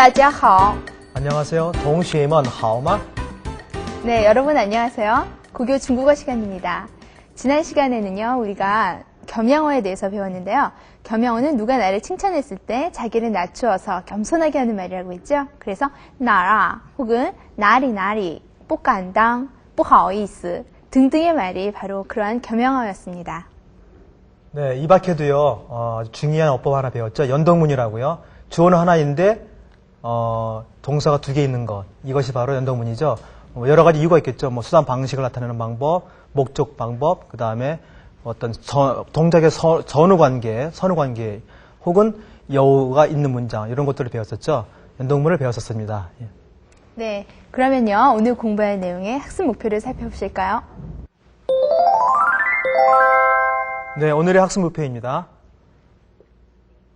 大家好. 안녕하세요. 동시에만 하오마? 네, 여러분 안녕하세요. 고교 중국어 시간입니다. 지난 시간에는요, 우리가 겸양어에 대해서 배웠는데요. 겸양어는 누가 나를 칭찬했을 때 자기를 낮추어서 겸손하게 하는 말이라고 했죠. 그래서 나라 혹은 나리 나리, 뽀깐당, 뽀하오이스 등등의 말이 바로 그러한 겸양어였습니다. 네, 이 밖에도요, 어, 중요한 어법 하나 배웠죠. 연동문이라고요. 주어는 하나인데, 어, 동사가 두 개 있는 것. 이것이 바로 연동문이죠. 뭐 여러 가지 이유가 있겠죠. 뭐 수단 방식을 나타내는 방법, 목적 방법, 그 다음에 어떤 서- 동작의 서- 전후 관계, 선후 관계, 혹은 여우가 있는 문장, 이런 것들을 배웠었죠. 연동문을 배웠었습니다. 예. 네, 그러면요, 오늘 공부할 내용의 학습 목표를 살펴보실까요? 네, 오늘의 학습 목표입니다.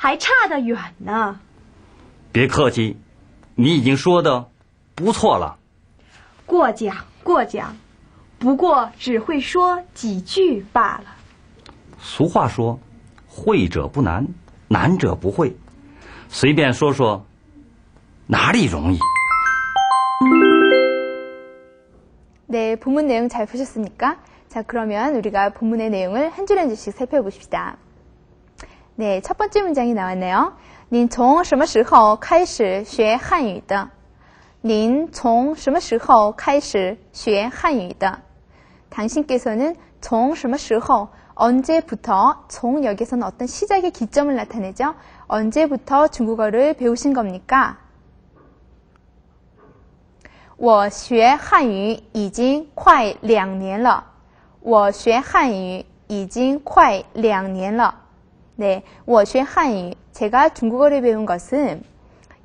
还差得远呢。别客气，你已经说的不错了。过奖过奖，不过只会说几句罢了。俗话说，会者不难，难者不会。随便说说，哪里容易？ 네, 본문 내용 잘 보셨습니까? 자, 그러면 우리가 본문의 내용을 한 줄 한 줄씩 살펴봅시다. 네, 첫 번째 문장이 나왔네요. 您从什么时候开始学汉语的?您从什么时候开始学汉语的? 당신께서는 从什么时候 언제부터 종 여기서는 어떤 시작의 기점을 나타내죠. 언제부터 중국어를 배우신 겁니까? 我学汉语已经快两年了.我学汉语已经快两年了. 네, 我学汉语 제가 중국어를 배운 것은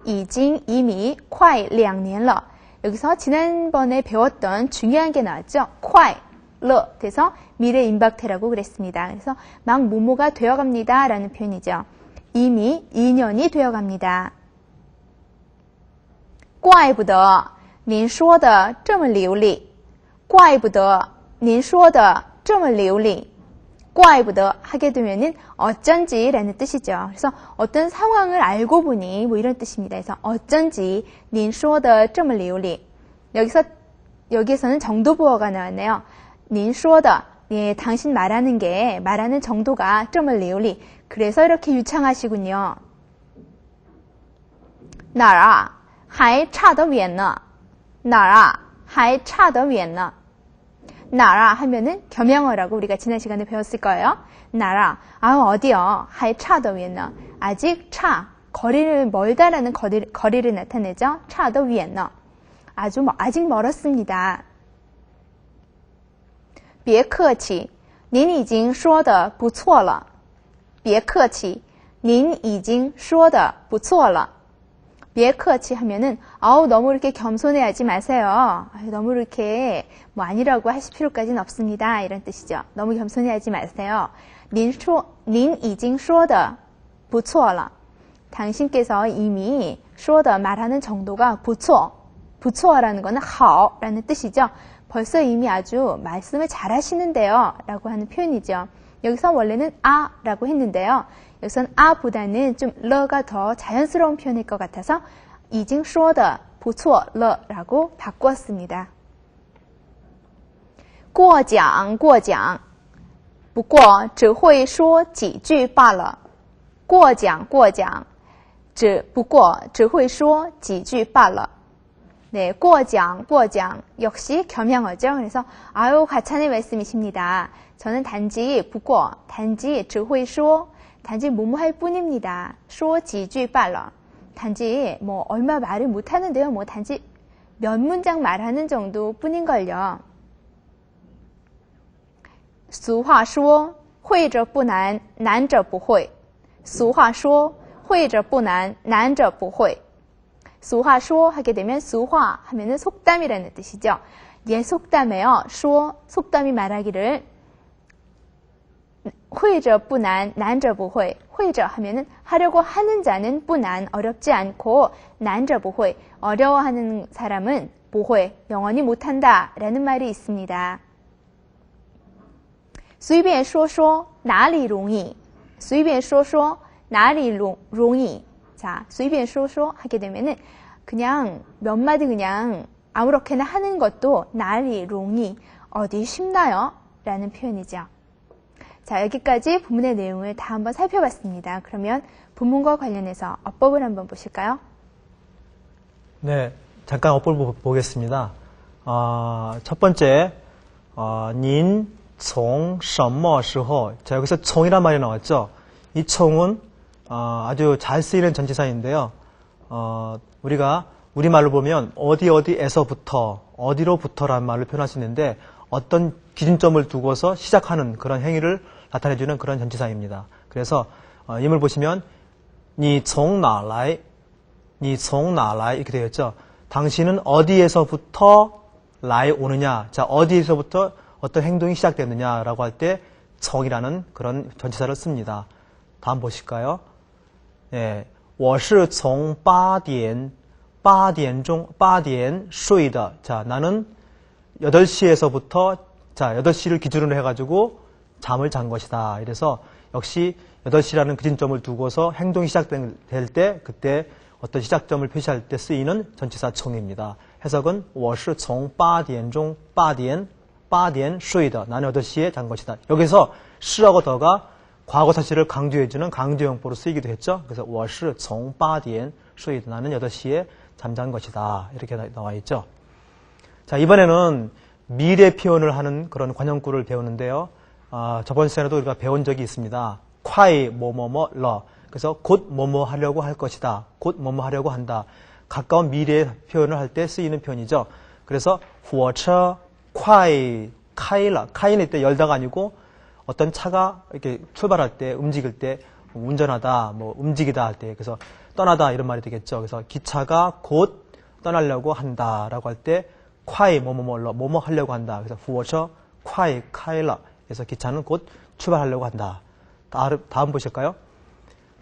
已经 이미 快两年了. 여기서 지난번에 배웠던 중요한 게 나왔죠. 快了 돼서 미래 임박태라고 그랬습니다. 그래서 막 모모가 되어갑니다 라는 표현이죠. 이미 2년이 되어갑니다. 怪不得您说的这么流利，怪不得您说的这么流利， 怪不得 하게 되면은 어쩐지라는 뜻이죠. 그래서 어떤 상황을 알고 보니 뭐 이런 뜻입니다. 그래서 어쩐지 您说的这么流利 여기서 여기에서는 정도보어가 나왔네요. 您说的 예, 당신 말하는 게 말하는 정도가 这么流利 그래서 이렇게 유창하시군요. 哪儿啊？还差得远呢。哪儿啊？还差得远呢。 나라 하면은 겸양어라고 우리가 지난 시간에 배웠을 거예요. 나라, 아 어디요? 하이 차더 위엔너. 아직 차, 거리를 멀다라는 거리, 거리를 나타내죠. 차더 위엔너. 아주 뭐, 아직 멀었습니다. 别客气，您已经说的不错了。别客气，您已经说的不错了。 비에크어치 하면은 아우 너무 이렇게 겸손해하지 마세요. 너무 이렇게 뭐 아니라고 하실 필요까지는 없습니다. 이런 뜻이죠. 너무 겸손해하지 마세요. 닌 이징 쇼더 부츠어라. 당신께서 이미 쇼더 말하는 정도가 부츠어 부츠어라는 거는 하오라는 뜻이죠. 벌써 이미 아주 말씀을 잘 하시는데요. 라고 하는 표현이죠. 여기서 원래는 아 라고 했는데요. 여기선 아보다는 좀 러가 더 자연스러운 표현일 것 같아서 已经说的不错了 라고 바꾸었습니다. 过奖过奖不过只会说几句罢了过奖过奖只不过只会说几句罢了 네, 过奖过奖 역시 겸양어죠. 그래서 아유 과찬의 말씀이십니다. 저는 단지 不过 단지 只会说 단지 뭐뭐 할 뿐입니다. 说几句罢了 단지 뭐 얼마 말을 못 하는데요. 뭐 단지 몇 문장 말하는 정도 뿐인걸요. 俗话说会者不难难者不会俗话说会者不难难者不会 수화说 하게 되면 수화 하면은 속담이라는 뜻이죠. 얘 속담에요. 说 속담이 말하기를 会者不难, 난者 不会.会者 하면은 하려고 하는 자는 不难, 어렵지 않고 难者 不会, 어려워하는 사람은 不会, 영원히 못한다 라는 말이 있습니다. 随便说说哪里容易随便说说哪里容容易 자, 随便说说 하게 되면은 그냥 몇 마디 그냥 아무렇게나 하는 것도 나리 롱이 어디 쉽나요? 라는 표현이죠. 자, 여기까지 본문의 내용을 다 한번 살펴봤습니다. 그러면 본문과 관련해서 어법을 한번 보실까요? 네, 잠깐 어법을 보- 보겠습니다. 아, 첫 번째, 어, 닌, 총, 什么时候. 자, 여기서 총이란 말이 나왔죠. 이 총은 어, 아주 잘 쓰이는 전치사인데요. 어, 우리가 우리말로 보면 어디 어디에서부터, 어디로부터라는 말을 표현할 수 있는데 어떤 기준점을 두고서 시작하는 그런 행위를 나타내주는 그런 전치사입니다. 그래서 어, 임을 보시면 你从哪来?你从哪来 이렇게 되어 있죠. 당신은 어디에서부터 라에 오느냐. 자, 어디에서부터 어떤 행동이 시작되느냐라고 할 때 정이라는 그런 전치사를 씁니다. 다음 보실까요? 예, 我是从8点8点钟8点睡的. 자, 나는 8시에서부터 자, 8시를 기준으로 해 가지고 잠을 잔 것이다. 이래서 역시 8시라는 기준점을 두고서 행동이 시작될 때 그때 어떤 시작점을 표시할 때 쓰이는 전치사 총입니다. 해석은 我是从8点钟8点8点睡的. 나는 8시에 잔 것이다. 여기서 시라고 더가 과거 사실을 강조해주는 강조용법으로 쓰이기도 했죠. 그래서 我是从8点睡的. 나는 8시에 잠잔 것이다. 이렇게 나- 나와 있죠. 자, 이번에는 미래 표현을 하는 그런 관용구를 배우는데요. 아, 저번 시간에도 우리가 배운 적이 있습니다. 콰이 뭐뭐뭐 러. 그래서 곧 뭐뭐 하려고 할 것이다. 곧 뭐뭐 하려고 한다. 가까운 미래 표현을 할 때 쓰이는 표현이죠. 그래서 火车 콰이 카이라. 카이는 때 열다가 아니고 어떤 차가 이렇게 출발할 때 움직일 때 운전하다, 뭐 움직이다 할 때 그래서 떠나다 이런 말이 되겠죠. 그래서 기차가 곧 떠나려고 한다라고 할 때 콰이 뭐뭐뭐로 뭐뭐 하려고 한다. 그래서 후어처 콰이 카일라. 그래서 기차는 곧 출발하려고 한다. 다음, 보실까요?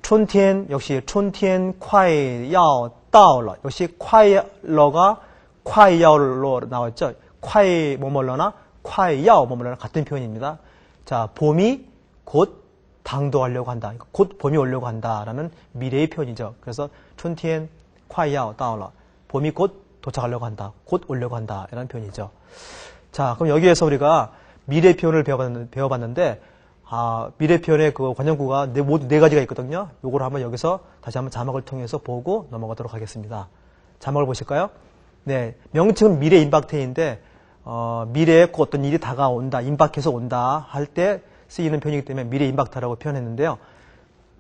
촌티엔 역시 촌티엔 콰이 야오 다오러 역시 콰이러가 콰이 야오로 나왔죠. 콰이 뭐뭐러나 콰이 야오 뭐뭐러나 같은 표현입니다. 자 봄이 곧 당도하려고 한다. 곧 봄이 오려고 한다라는 미래의 표현이죠. 그래서 촌티엔 콰이 야오 다오러 봄이 곧 도착하려고 한다. 곧 오려고 한다. 이라는 표현이죠. 자, 그럼 여기에서 우리가 미래 표현을 배워봤는데, 아, 미래 표현의 그 관용구가 네, 모두 네 가지가 있거든요. 요거를 한번 여기서 다시 한번 자막을 통해서 보고 넘어가도록 하겠습니다. 자막을 보실까요? 네, 명칭은 미래 임박태인데 어, 미래에 곧 어떤 일이 다가온다, 임박해서 온다 할 때 쓰이는 표현이기 때문에 미래 임박타라고 표현했는데요.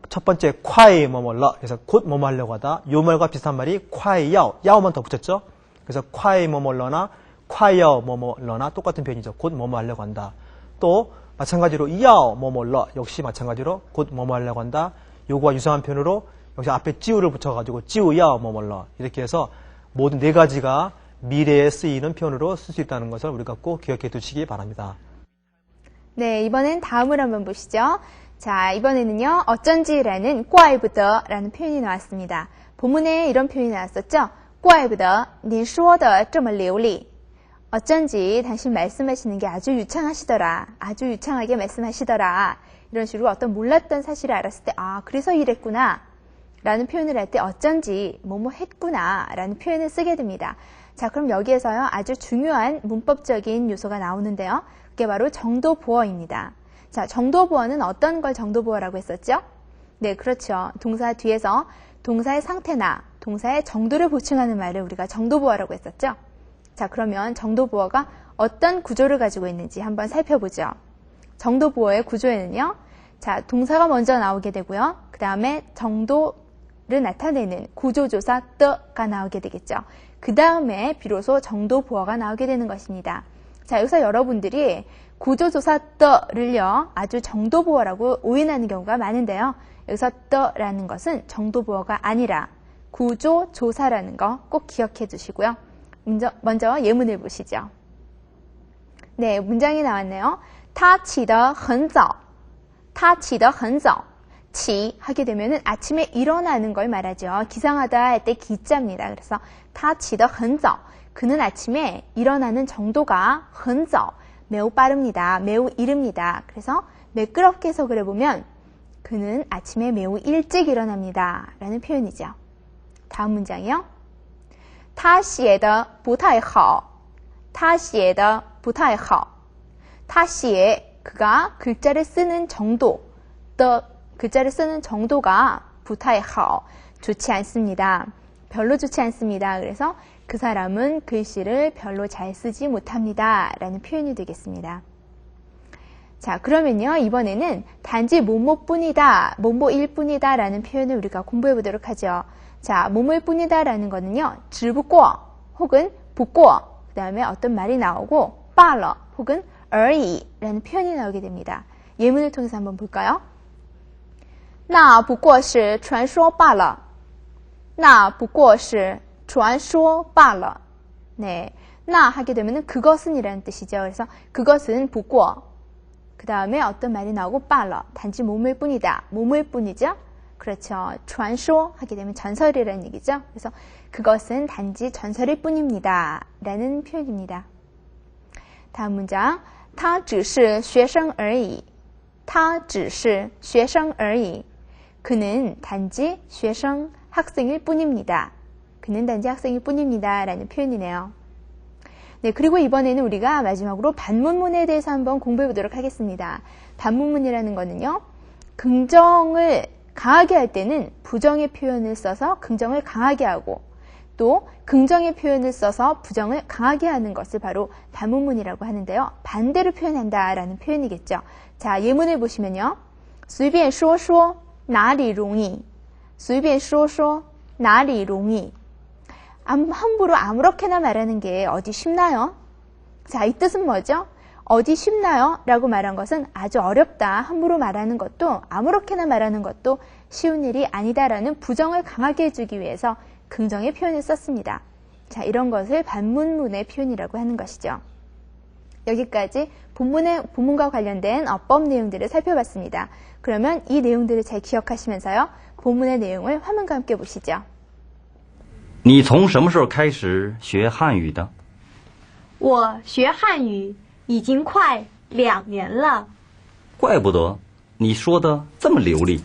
첫 번째 콰이 뭐뭐러 그래서 곧 하려고 하다 요 말과 비슷한 말이 콰이 야오 야오만 더 붙였죠 그래서 콰이 뭐뭐러나 콰이어 뭐뭐러나 똑같은 표현이죠 곧 뭐뭐 하려고 한다 또 마찬가지로 야오 뭐뭐러 역시 마찬가지로 곧 뭐뭐 하려고 한다 요거와 유사한 표현으로 역시 앞에 찌우를 붙여가지고 찌우 야오 뭐뭐러 이렇게 해서 모든 네 가지가 미래에 쓰이는 표현으로 쓸 수 있다는 것을 우리가 꼭 기억해 두시기 바랍니다. 네, 이번엔 다음을 한번 보시죠. 자, 이번에는요, 어쩐지라는 꽈이부더라는 표현이 나왔습니다. 본문에 이런 표현이 나왔었죠? 꽈이부더, 你说的这么流利. 어쩐지 당신 말씀하시는 게 아주 유창하시더라. 아주 유창하게 말씀하시더라. 이런 식으로 어떤 몰랐던 사실을 알았을 때, 아, 그래서 이랬구나. 라는 표현을 할 때 어쩐지 뭐뭐 했구나 라는 표현을 쓰게 됩니다. 자, 그럼 여기에서요, 아주 중요한 문법적인 요소가 나오는데요. 그게 바로 정도 보어입니다. 자, 정도 보어는 어떤 걸 정도 보어라고 했었죠? 네, 그렇죠. 동사 뒤에서 동사의 상태나 동사의 정도를 보충하는 말을 우리가 정도 보어라고 했었죠? 자, 그러면 정도 보어가 어떤 구조를 가지고 있는지 한번 살펴보죠. 정도 보어의 구조에는요, 자, 동사가 먼저 나오게 되고요. 그 다음에 정도를 나타내는 구조조사 떠가 나오게 되겠죠. 그 다음에 비로소 정도 보어가 나오게 되는 것입니다. 자, 여기서 여러분들이 구조조사 떠를요, 아주 정도보어라고 오인하는 경우가 많은데요. 여기서 떠라는 것은 정도보어가 아니라 구조 조사라는 거 꼭 기억해 두시고요. 먼저, 먼저 예문을 보시죠. 네, 문장이 나왔네요. 他起得很早.他起得很早. 치 하게 되면은 아침에 일어나는 걸 말하죠. 기상하다 할 때 기자입니다. 그래서 他起得很早. 그는 아침에 일어나는 정도가 很早. 매우 빠릅니다. 매우 이릅니다. 그래서 매끄럽게 해석을 해보면 그는 아침에 매우 일찍 일어납니다. 라는 표현이죠. 다음 문장이요. 他写的不太好.他写的不太好.他写 그가 글자를 쓰는 정도, the 글자를 쓰는 정도가 不太好 좋지 않습니다. 별로 좋지 않습니다. 그래서 그 사람은 글씨를 별로 잘 쓰지 못합니다. 라는 표현이 되겠습니다. 자, 그러면요. 이번에는 단지 뭐뭐뿐이다, 뭐뭐일 뿐이다 라는 표현을 우리가 공부해 보도록 하죠. 자, 뭐뭐일 뿐이다 라는 거는요. 只不过 혹은 不过 그 다음에 어떤 말이 나오고 罢了 혹은 而已 라는 표현이 나오게 됩니다. 예문을 통해서 한번 볼까요? 那不过是传说罢了.那不过是传说罢了. 네. 나 하게 되면은 그것은 이라는 뜻이죠. 그래서 그것은 不过. 그 다음에 어떤 말이 나오고 罢了. 단지 몸일 뿐이다. 몸일 뿐이죠. 그렇죠. 传说 하게 되면 전설이라는 얘기죠. 그래서 그것은 단지 전설일 뿐입니다. 라는 표현입니다. 다음 문장. 他只是学生而已.他只是学生而已. 그는 단지 学生 학생일 뿐입니다. 그는 단지 학생일 뿐입니다. 라는 표현이네요. 네, 그리고 이번에는 우리가 마지막으로 반문문에 대해서 한번 공부해 보도록 하겠습니다. 반문문이라는 거는요, 긍정을 강하게 할 때는 부정의 표현을 써서 긍정을 강하게 하고, 또 긍정의 표현을 써서 부정을 강하게 하는 것을 바로 반문문이라고 하는데요. 반대로 표현한다라는 표현이겠죠. 자, 예문을 보시면요. 随便说说哪里容易随便说说哪里容易 함부로 아무렇게나 말하는 게 어디 쉽나요? 자, 이 뜻은 뭐죠? 어디 쉽나요? 라고 말한 것은 아주 어렵다. 함부로 말하는 것도 아무렇게나 말하는 것도 쉬운 일이 아니다라는 부정을 강하게 해주기 위해서 긍정의 표현을 썼습니다. 자, 이런 것을 반문문의 표현이라고 하는 것이죠. 여기까지 본문의, 본문과 관련된 어법 내용들을 살펴봤습니다. 그러면 이 내용들을 잘 기억하시면서요. 본문의 내용을 화면과 함께 보시죠. 你从什么时候开始学汉语的？我学汉语 已经快两年了。怪不得你说的这么流利。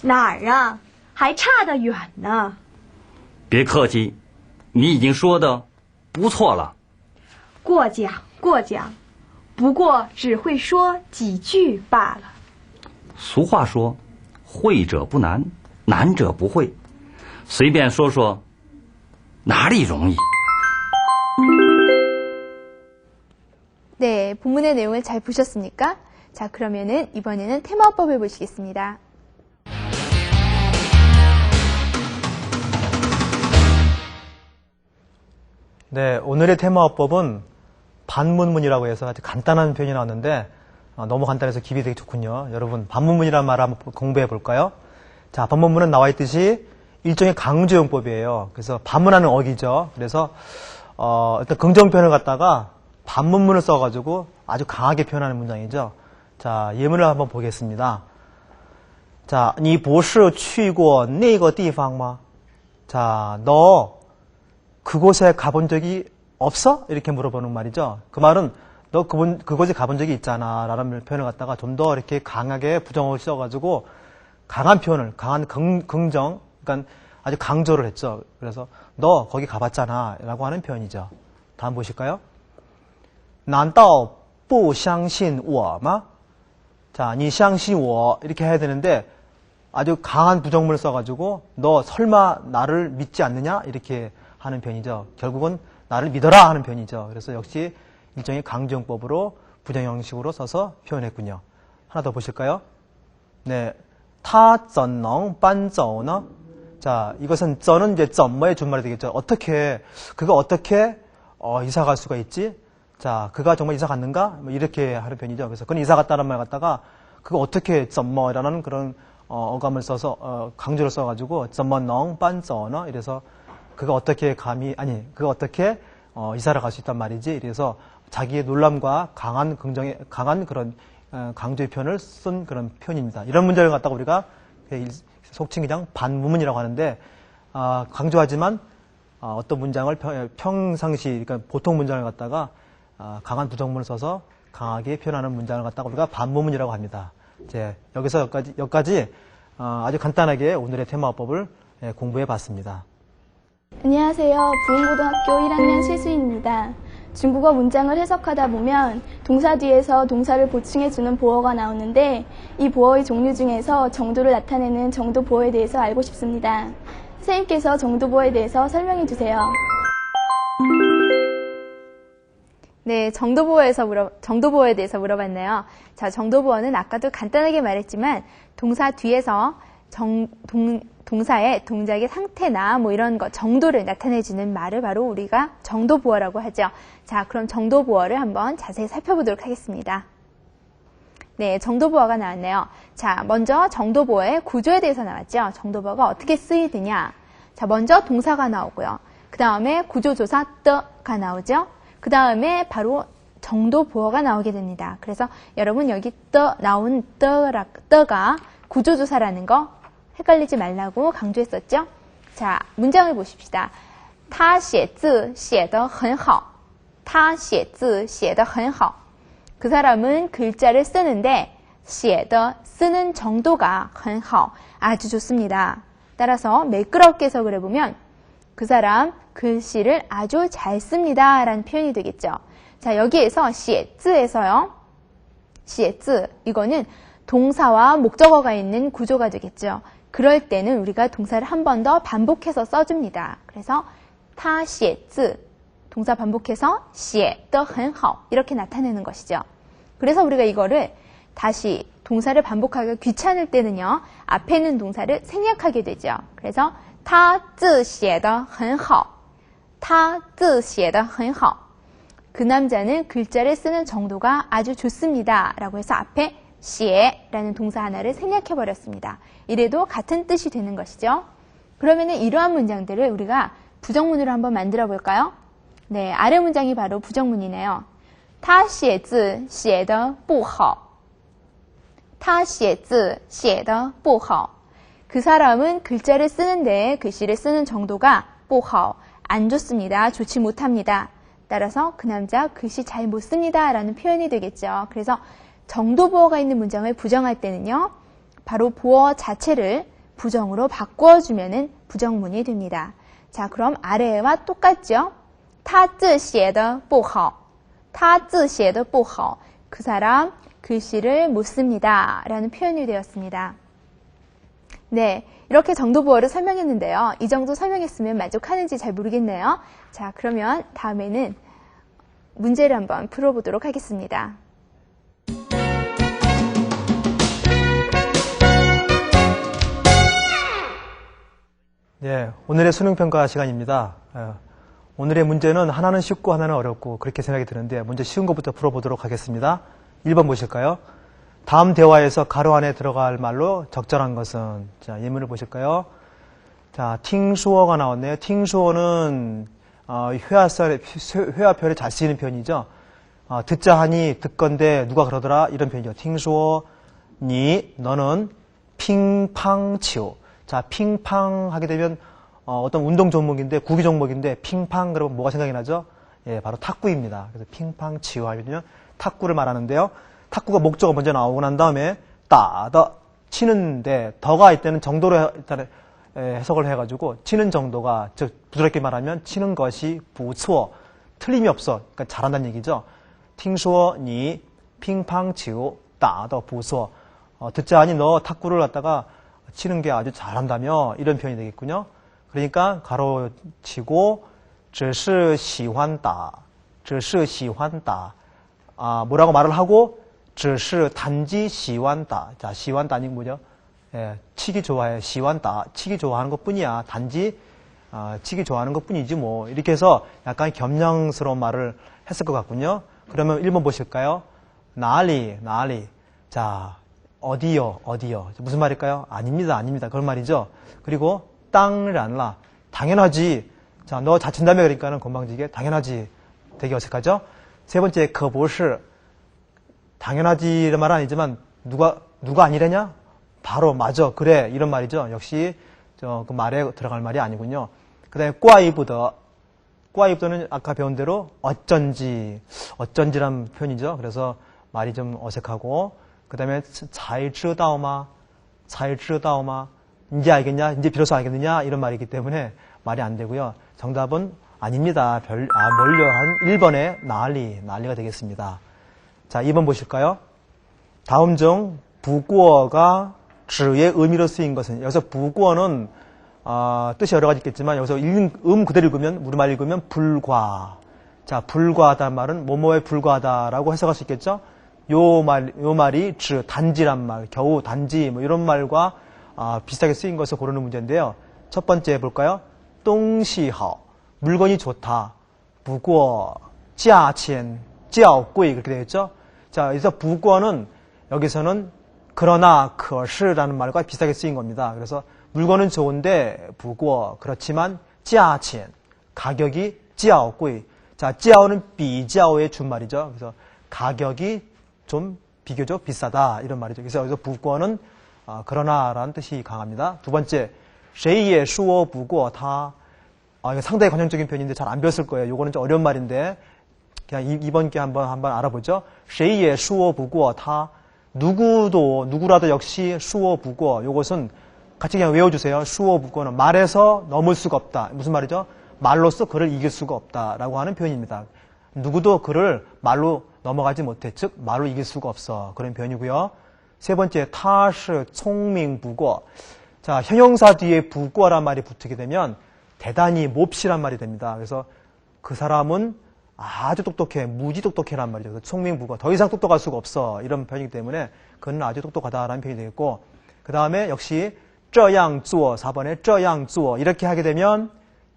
哪儿啊？还差得远呢。别客气，你已经说的不错了。过奖过奖，不过只会说几句罢了。俗话说：“会者不难，难者不会。”随便说说，哪里容易？ 네, 본문의 내용을 잘 보셨습니까? 자, 그러면은 이번에는 테마법을 보시겠습니다. 네, 오늘의 테마어법은 반문문이라고 해서 아주 간단한 표현이 나왔는데 어, 너무 간단해서 기분이 되게 좋군요. 여러분 반문문이라는 말 한번 공부해 볼까요? 자, 반문문은 나와 있듯이 일종의 강조용법이에요. 그래서 반문하는 어기죠. 그래서 어, 일단 긍정 표현을 갖다가 반문문을 써가지고 아주 강하게 표현하는 문장이죠. 자, 예문을 한번 보겠습니다. 자, 你不是去过那个地方吗? 자, 너 그곳에 가본 적이 없어? 이렇게 물어보는 말이죠. 그 말은 너 그분, 그곳에 가본 적이 있잖아. 라는 표현을 갖다가 좀 더 이렇게 강하게 부정을 써가지고 강한 표현을, 강한 긍, 긍정, 그러니까 아주 강조를 했죠. 그래서 너 거기 가봤잖아. 라고 하는 표현이죠. 다음 보실까요? 难道不相信我吗? 자, 你相信我 이렇게 해야 되는데 아주 강한 부정문을 써가지고 너 설마 나를 믿지 않느냐 이렇게 하는 편이죠. 결국은 나를 믿어라 하는 편이죠. 그래서 역시 일종의 강조용법으로 부정 형식으로 써서 표현했군요. 하나 더 보실까요? 네, 他怎能搬走呢? 자, 이것은 怎은 이제 怎么의 준말이 되겠죠. 어떻게 그가 어떻게 어, 이사 갈 수가 있지? 자, 그가 정말 이사 갔는가? 뭐 이렇게 하는 편이죠. 그래서 그는 이사 갔다는 말 갖다가 그거 어떻게 썸머라는 그런 어, 감을 써서 어, 강조를 써가지고 썸머넝 빤써너 이래서 그가 어떻게 감히 아니 그가 어떻게 어, 이사를 갈 수 있단 말이지 이래서 자기의 놀람과 강한 긍정의 강한 그런 어, 강조의 표현을 쓴 그런 표현입니다. 이런 문제를 갖다가 우리가 그 속칭 그냥 반무문이라고 하는데 아, 강조하지만 아, 어떤 문장을 평, 상시 그러니까 보통 문장을 갖다가 강한 부정문을 써서 강하게 표현하는 문장을 갖다가 우리가 반무문이라고 합니다. 이제 여기서 여기까지, 여기까지 어, 아주 간단하게 오늘의 테마법을 예, 공부해 봤습니다. 안녕하세요. 부흥고등학교 1학년 실수입니다. 중국어 문장을 해석하다 보면 동사 뒤에서 동사를 보충해주는 보어가 나오는데 이 보어의 종류 중에서 정도를 나타내는 정도 보어에 대해서 알고 싶습니다. 선생님께서 정도 보어에 대해서 설명해 주세요. 네, 정도보어에서 물어, 정도보어에 대해서 물어봤네요. 자, 정도보어는 아까도 간단하게 말했지만 동사 뒤에서 정, 동, 동사의 동작의 상태나 뭐 이런 것, 정도를 나타내주는 말을 바로 우리가 정도보어라고 하죠. 자, 그럼 정도보어를 한번 자세히 살펴보도록 하겠습니다. 네, 정도보어가 나왔네요. 자, 먼저 정도보어의 구조에 대해서 나왔죠. 정도보어가 어떻게 쓰이느냐. 자, 먼저 동사가 나오고요. 그 다음에 구조조사 떠가 나오죠. 그 다음에 바로 정도보어가 나오게 됩니다. 그래서 여러분 여기 떠 나온 떠라, 떠가 구조조사라는 거 헷갈리지 말라고 강조했었죠. 자, 문장을 보십시다. 他写字写得很好.他写字写得很好. 그 사람은 글자를 쓰는데 写的 쓰는 정도가 很好 아주 좋습니다. 따라서 매끄럽게 해석을 해보면 그 사람 글씨를 아주 잘 씁니다 라는 표현이 되겠죠. 자 여기에서 写字에서요 写字 이거는 동사와 목적어가 있는 구조가 되겠죠. 그럴 때는 우리가 동사를 한 번 더 반복해서 써줍니다. 그래서 他写字 동사 반복해서 写得很好 이렇게 나타내는 것이죠. 그래서 우리가 이거를 다시 동사를 반복하기가 귀찮을 때는요. 앞에 있는 동사를 생략하게 되죠. 그래서 他字写得很好.他字写得很好. 그 남자는 글자를 쓰는 정도가 아주 좋습니다. 라고 해서 앞에 写라는 동사 하나를 생략해 버렸습니다. 이래도 같은 뜻이 되는 것이죠. 그러면 이러한 문장들을 우리가 부정문으로 한번 만들어 볼까요? 네, 아래 문장이 바로 부정문이네요. 他写字写得不好.他写字写得不好. 그 사람은 글자를 쓰는데 글씨를 쓰는 정도가 不好, 안 좋습니다. 좋지 못합니다. 따라서 그 남자 글씨 잘 못 씁니다. 라는 표현이 되겠죠. 그래서 정도 보어가 있는 문장을 부정할 때는요. 바로 보어 자체를 부정으로 바꿔주면은 부정문이 됩니다. 자, 그럼 아래와 똑같죠? 他字写得不好.他字写得不好. 그 사람 글씨를 못 씁니다. 라는 표현이 되었습니다. 네, 이렇게 정도보어를 설명했는데요. 이 정도 설명했으면 만족하는지 잘 모르겠네요. 자, 그러면 다음에는 문제를 한번 풀어보도록 하겠습니다. 네, 오늘의 수능 평가 시간입니다. 어, 오늘의 문제는 하나는 쉽고 하나는 어렵고 그렇게 생각이 드는데 먼저 쉬운 것부터 풀어보도록 하겠습니다. 1번 보실까요? 다음 대화에서 가로 안에 들어갈 말로 적절한 것은 자 예문을 보실까요? 자, 팅수어가 나왔네요. 팅수어는 어, 회화설에 회화표에 잘 쓰이는 표현이죠. 어, 듣자 하니 듣건데 누가 그러더라 이런 표현이죠. 팅수어 니 너는 핑팡치오. 자, 핑팡 하게 되면 어, 떤 운동 종목인데 구기 종목인데 핑팡 그러면 뭐가 생각이 나죠? 예, 바로 탁구입니다. 그래서 핑팡치오 하면 탁구를 말하는데요. 탁구가 목적어 먼저 나오고 난 다음에 따더 치는데 더가 이때는 정도로 일단 해석을 해가지고 치는 정도가 즉 부드럽게 말하면 치는 것이 부추어 틀림이 없어 그러니까 잘한다는 얘기죠. 팅수어 니 핑팡치오 따더 부추어 어, 듣자 하니 너 탁구를 갖다가 치는 게 아주 잘한다며 이런 표현이 되겠군요. 그러니까 가로치고 只是喜欢打,只是喜欢打. 아, 뭐라고 말을 하고 只是 단지 시완다. 자, 시완다니 뭐죠? 예, 치기 좋아해. 시완다. 치기 좋아하는 것 뿐이야. 단지 어, 치기 좋아하는 것 뿐이지 뭐. 이렇게 해서 약간 겸양스러운 말을 했을 것 같군요. 그러면 1번 보실까요? 나리, 나리. 자, 어디요, 어디요. 무슨 말일까요? 아닙니다, 아닙니다. 그런 말이죠. 그리고 땅란라. 당연하지. 자, 너 자친다며 그러니까는 건방지게 당연하지. 되게 어색하죠? 세 번째, 그보시 당연하지 이런 말은 아니지만 누가 누가 아니래냐? 바로 맞아 그래 이런 말이죠. 역시 저 그 말에 들어갈 말이 아니군요. 그다음에 꽈이부더 꽈이부더는 아까 배운 대로 어쩐지 어쩐지란 표현이죠. 그래서 말이 좀 어색하고 그다음에 잘츠다오마 잘츠다오마 이제 알겠냐? 이제 비로소 알겠느냐? 이런 말이기 때문에 말이 안 되고요. 정답은 아닙니다. 별, 아, 멀려한 1번의 난리, 난리가 되겠습니다. 자, 2번 보실까요? 다음 중 부구어가 주의 의미로 쓰인 것은 여기서 부구어는 어, 뜻이 여러 가지 있겠지만 여기서 읽은, 음 그대로 읽으면 우리말 읽으면 불과. 자 불과하다 말은 뭐뭐에 불과하다라고 해석할 수 있겠죠? 요 말 요 말이 주 단지란 말 겨우 단지 뭐 이런 말과 어, 비슷하게 쓰인 것을 고르는 문제인데요. 첫 번째 볼까요? 똥시허 물건이 좋다 부고 짜첸 짜오구이 그렇게 되어 있죠? 자, 여기서 부권은 여기서는 그러나 可是라는 말과 비슷하게 쓰인 겁니다. 그래서 물건은 좋은데 부고 그렇지만 찌아친 가격이 찌아오구이 자, 찌아오는 비지아오의 준말이죠. 그래서 가격이 좀 비교적 비싸다 이런 말이죠. 그래서 여기서 부권은 어, 그러나라는 뜻이 강합니다. 두 번째, 쉐이의 슈어 부고 다 아, 상당히 관용적인 표현인데 잘 안 배웠을 거예요. 이거는 좀 어려운 말인데 그냥 이번 기회 한번 한번 알아보죠. 谁也 수어 부고 다 누구도 누구라도 역시 수어 부고 요것은 같이 그냥 외워주세요. 수어 부고는 말에서 넘을 수가 없다. 무슨 말이죠? 말로써 그를 이길 수가 없다라고 하는 표현입니다. 누구도 그를 말로 넘어가지 못해. 즉 말로 이길 수가 없어. 그런 표현이고요. 세 번째 타시 총밍 부고 자 형용사 뒤에 부고란 말이 붙게 되면 대단히 몹시란 말이 됩니다. 그래서 그 사람은 아주 똑똑해, 무지 똑똑해란 말이죠. 그 총명부가 더 이상 똑똑할 수가 없어 이런 표현이기 때문에 그는 아주 똑똑하다라는 표현이 되겠고 그 다음에 역시 쩌양쭈어 4번에 쩌양쭈어 이렇게 하게 되면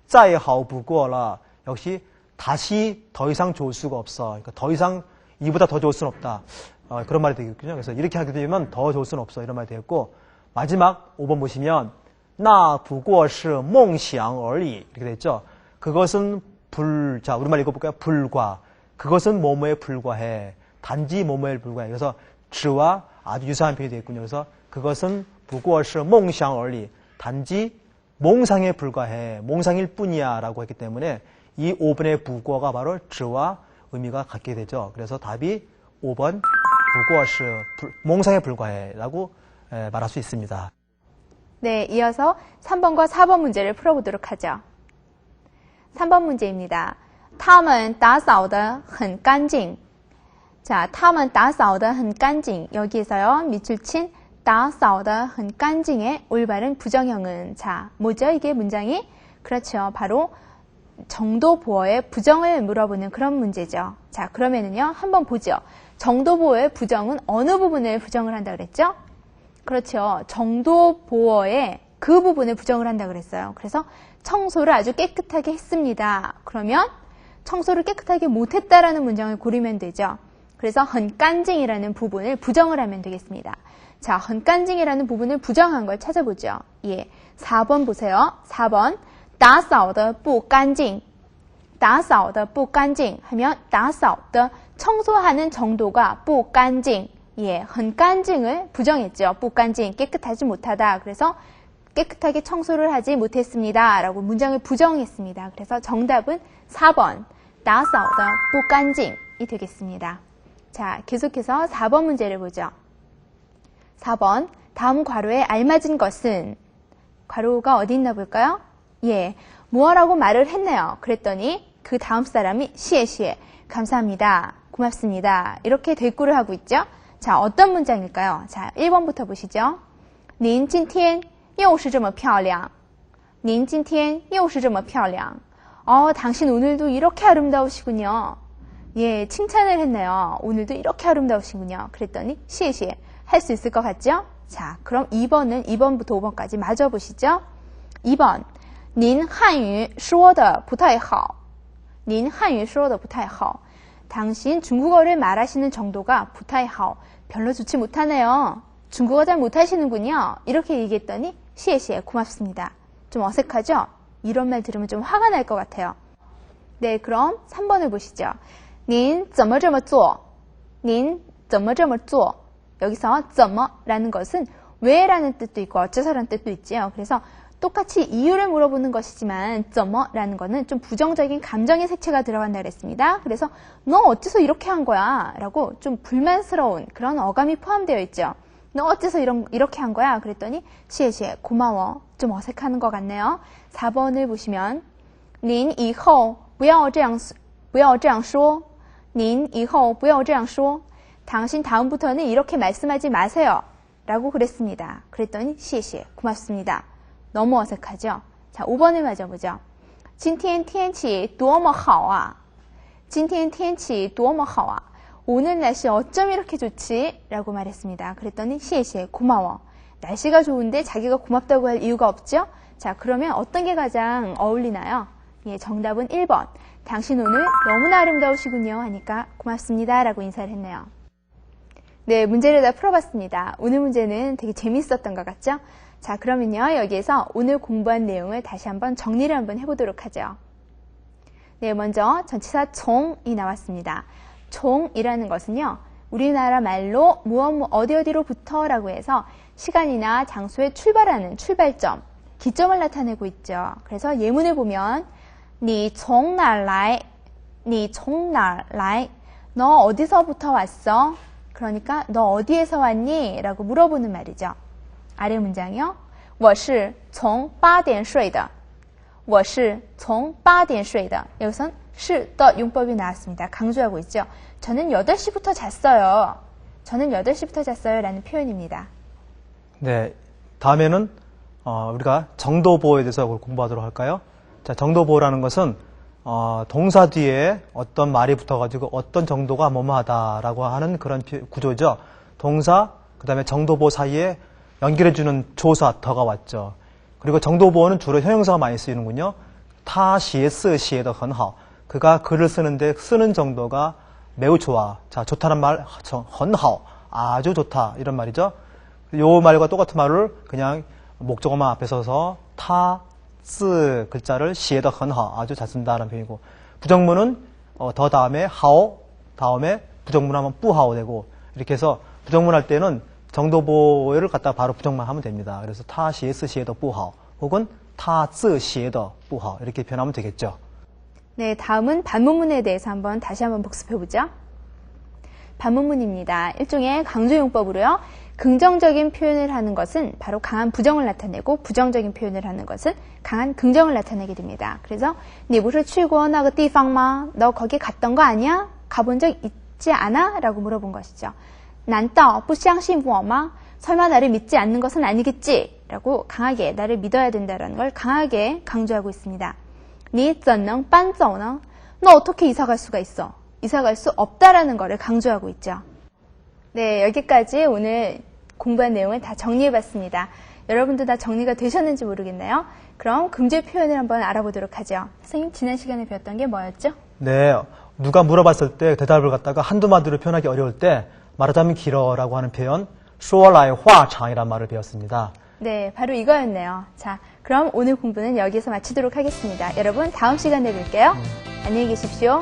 짜이하오 부고라 역시 다시 더 이상 좋을 수가 없어. 그러니까 더 이상 이보다 더 좋을 수는 없다. 어, 그런 말이 되겠군요. 그래서 이렇게 하게 되면 더 좋을 수는 없어. 이런 말이 되겠고 마지막 5번 보시면 나 부고시 몽샹 얼리 이렇게 되있죠 그것은 불, 자, 우리말 읽어볼까요? 불과. 그것은 뭐뭐에 불과해. 단지 뭐뭐에 불과해. 그래서 지와 아주 유사한 표현이 되겠군요. 그래서 그것은 부고어시 몽상 얼리. 단지 몽상에 불과해. 몽상일 뿐이야. 라고 했기 때문에 이 5번의 부고어가 바로 지와 의미가 같게 되죠. 그래서 답이 5번 부고어시 몽상에 불과해. 라고 말할 수 있습니다. 네, 이어서 3번과 4번 문제를 풀어보도록 하죠. 3번 문제입니다. 他们打扫得很干净. 자, 他们打扫得很干净. 여기에서요, 밑줄 친打扫得很干净의 올바른 부정형은 자, 뭐죠? 이게 문장이? 그렇죠. 바로 정도보어의 부정을 물어보는 그런 문제죠. 자, 그러면은요, 한번 보죠. 정도보어의 부정은 어느 부분을 부정을 한다 그랬죠? 그렇죠. 정도보어의 그 부분을 부정을 한다 그랬어요. 그래서 청소를 아주 깨끗하게 했습니다. 그러면 청소를 깨끗하게 못했다라는 문장을 고르면 되죠. 그래서 헌깐징이라는 부분을 부정을 하면 되겠습니다. 자, 헌깐징이라는 부분을 부정한 걸 찾아보죠. 예. 4번 보세요. 4번. 打扫的不干净.打扫的不干净 하면 打扫的 청소하는 정도가 不干净. 예, 헌깐징을 부정했죠. 不干净 깨끗하지 못하다. 그래서 깨끗하게 청소를 하지 못했습니다. 라고 문장을 부정했습니다. 그래서 정답은 4번, 나사오다 보간징이 되겠습니다. 자, 계속해서 4번 문제를 보죠. 4번, 다음 괄호에 알맞은 것은 괄호가 어디 있나 볼까요? 예, 뭐라고 말을 했네요. 그랬더니 그 다음 사람이 시에 시에 감사합니다. 고맙습니다. 이렇게 대꾸를 하고 있죠. 자, 어떤 문장일까요? 자, 1번부터 보시죠. 닌 찐티엔 又是这么漂亮. 您今天又是这么漂亮. 어, 당신 오늘도 이렇게 아름다우시군요. 예, 칭찬을 했네요. 오늘도 이렇게 아름다우시군요. 그랬더니 시시에 할 수 있을 것 같죠? 자, 그럼 2번은 2번부터 5번까지 마저 보시죠. 2번. 您汉语说的不太好.您汉语说的不太好. 당신 중국어를 말하시는 정도가 不太好. 별로 좋지 못하네요. 중국어 잘 못하시는군요. 이렇게 얘기했더니 시에시에 고맙습니다. 좀 어색하죠? 이런 말 들으면 좀 화가 날 것 같아요. 네, 그럼 3번을 보시죠. 您怎么这么做?您怎么这么做? 여기서 怎么라는 것은 왜라는 뜻도 있고 어째서라는 뜻도 있지요. 그래서 똑같이 이유를 물어보는 것이지만 怎么라는 것은 좀 부정적인 감정의 색채가 들어간다 그랬습니다. 그래서 너 어째서 이렇게 한 거야? 라고 좀 불만스러운 그런 어감이 포함되어 있죠. 너 어째서 이런, 이렇게 한 거야? 그랬더니 시에시에 고마워. 좀 어색하는 것 같네요. 4번을 보시면 您以后不要这样不要这样说您以后不要这样说 당신 다음부터는 이렇게 말씀하지 마세요. 라고 그랬습니다. 그랬더니 시에시에 고맙습니다. 너무 어색하죠? 자, 5번을 맞아보죠. 今天天气多么好啊今天天气多么好啊 오늘 날씨 어쩜 이렇게 좋지? 라고 말했습니다. 그랬더니 시에시에 고마워. 날씨가 좋은데 자기가 고맙다고 할 이유가 없죠? 자, 그러면 어떤 게 가장 어울리나요? 예, 정답은 1번. 당신 오늘 너무나 아름다우시군요. 하니까 고맙습니다. 라고 인사를 했네요. 네, 문제를 다 풀어봤습니다. 오늘 문제는 되게 재밌었던 것 같죠? 자, 그러면요, 여기에서 오늘 공부한 내용을 다시 한번 정리를 한번 해보도록 하죠. 네, 먼저 전치사 총이 나왔습니다. 총이라는 것은요, 우리나라 말로 무엇, 무엇, 어디 어디로부터라고 해서 시간이나 장소에 출발하는 출발점, 기점을 나타내고 있죠. 그래서 예문을 보면, 你从哪儿来?你从哪儿来?너 어디서부터 왔어? 그러니까 너 어디에서 왔니? 라고 물어보는 말이죠. 아래 문장이요. 我是从八点睡的.我是从八点睡的. 여기선 是더 용법이 나왔습니다. 강조하고 있죠. 저는 8시부터 잤어요. 저는 8시부터 잤어요. 라는 표현입니다. 네, 다음에는 어, 우리가 정도 보호에 대해서 공부하도록 할까요? 자, 정도 보호라는 것은 어, 동사 뒤에 어떤 말이 붙어가지고 어떤 정도가 뭐뭐하다라고 하는 그런 피- 구조죠. 동사, 그 다음에 정도 보호 사이에 연결해주는 조사 더가 왔죠. 그리고 정도 보호는 주로 형용사가 많이 쓰이는군요. 헌하오. 그가 글을 쓰는데 쓰는 정도가 매우 좋아. 자, 좋다는 말, 저, 헌하오. 아주 좋다. 이런 말이죠. 요 말과 똑같은 말을 그냥 목적어만 앞에 서서 타, 쓰 글자를 시에다 헌하 아주 잘 쓴다는 표현이고 부정문은 어, 더 다음에 하오 다음에 부정문 하면 뿌하오 되고 이렇게 해서 부정문 할 때는 정도보호를 갖다 바로 부정만 하면 됩니다. 그래서 타 시에 쓰 시에 더 뿌하오 혹은 타, 쓰 시에 더 뿌하오 이렇게 표현하면 되겠죠. 네, 다음은 반문문에 대해서 한번 다시 한번 복습해 보죠. 반문문입니다. 일종의 강조용법으로요. 긍정적인 표현을 하는 것은 바로 강한 부정을 나타내고 부정적인 표현을 하는 것은 강한 긍정을 나타내게 됩니다. 그래서 你不是去过那个地方吗? 너 거기 갔던 거 아니야? 가본 적 있지 않아? 라고 물어본 것이죠. 难道不相信我吗? 설마 나를 믿지 않는 것은 아니겠지? 라고 강하게 나를 믿어야 된다는 걸 강하게 강조하고 있습니다. 你怎能搬走呢? 너 어떻게 이사 갈 수가 있어? 이사 갈 수 없다라는 것을 강조하고 있죠. 네, 여기까지 오늘 공부한 내용을 다 정리해봤습니다. 여러분도 다 정리가 되셨는지 모르겠네요. 그럼 금제 표현을 한번 알아보도록 하죠. 선생님, 지난 시간에 배웠던 게 뭐였죠? 네, 누가 물어봤을 때 대답을 갖다가 한두 마디로 표현하기 어려울 때 말하자면 길어라고 하는 표현, 说来话长이란 말을 배웠습니다. 네, 바로 이거였네요. 자, 그럼 오늘 공부는 여기서 마치도록 하겠습니다. 여러분, 다음 시간에 뵐게요. 안녕히 계십시오.